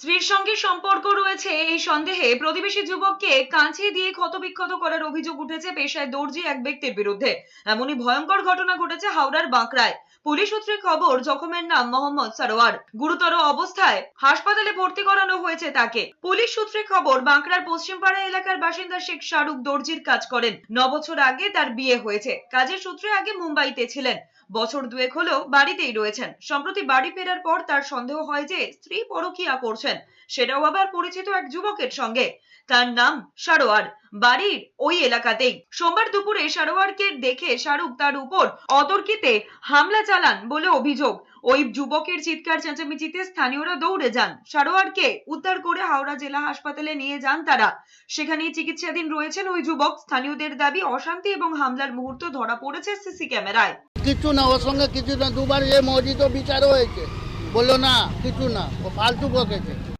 স্ত্রীর সঙ্গে সম্পর্ক রয়েছে এই সন্দেহে প্রতিবেশী যুবককে কাঁচি দিয়ে ক্ষতবিক্ষত করার অভিযোগ উঠেছে পেশায় দর্জি এক ব্যক্তির বিরুদ্ধে। এমনই ভয়ঙ্কর ঘটনা ঘটেছে হাওড়ার বাঁকড়ায়। পুলিশ সূত্রে খবর, জখমের নাম মোহাম্মদ সারোয়ার। গুরুতর অবস্থায় হাসপাতালে ভর্তি করানো হয়েছে তাকে। পুলিশ সূত্রে খবর, বাঁকড়ার পশ্চিমপাড়া এলাকার বাসিন্দা শেখ শাহরুখ দর্জির কাজ করেন। ন বছর আগে তার বিয়ে হয়েছে। কাজের সূত্রে আগে মুম্বাইতে ছিলেন। বছর দুয়েক হলেও বাড়িতেই রয়েছেন। সম্প্রতি বাড়ি ফেরার পর তার সন্দেহ হয় যে স্ত্রী পরকীয়া করছেন। সেটাও আবার পরিচিত এক যুবকের সঙ্গে। তার নাম সারোয়ার। বাড়ির ওই এলাকাতেই। সোমবার দুপুরে সারোয়ারকে দেখে শাহরুখ তার উপর অতর্কিতে হামলা চালান বলে অভিযোগ। ওই যুবকের চিৎকার চেঁচামেচিতে স্থানীয়রা দৌড়ে যান। সারোয়ারকে উদ্ধার করে হাওড়া জেলা হাসপাতালে নিয়ে যান তারা। সেখানেই চিকিৎসাধীন রয়েছেন ওই যুবক। স্থানীয়দের দাবি, অশান্তি এবং হামলার মুহূর্ত ধরা পড়েছে সিসি ক্যামেরায়। কিছু না, ওর সঙ্গে কিছু না, দুবার এ মসজিদও বিচারও হয়েছে। বলল, না, কিছু না, ও ফালতু বকেছে।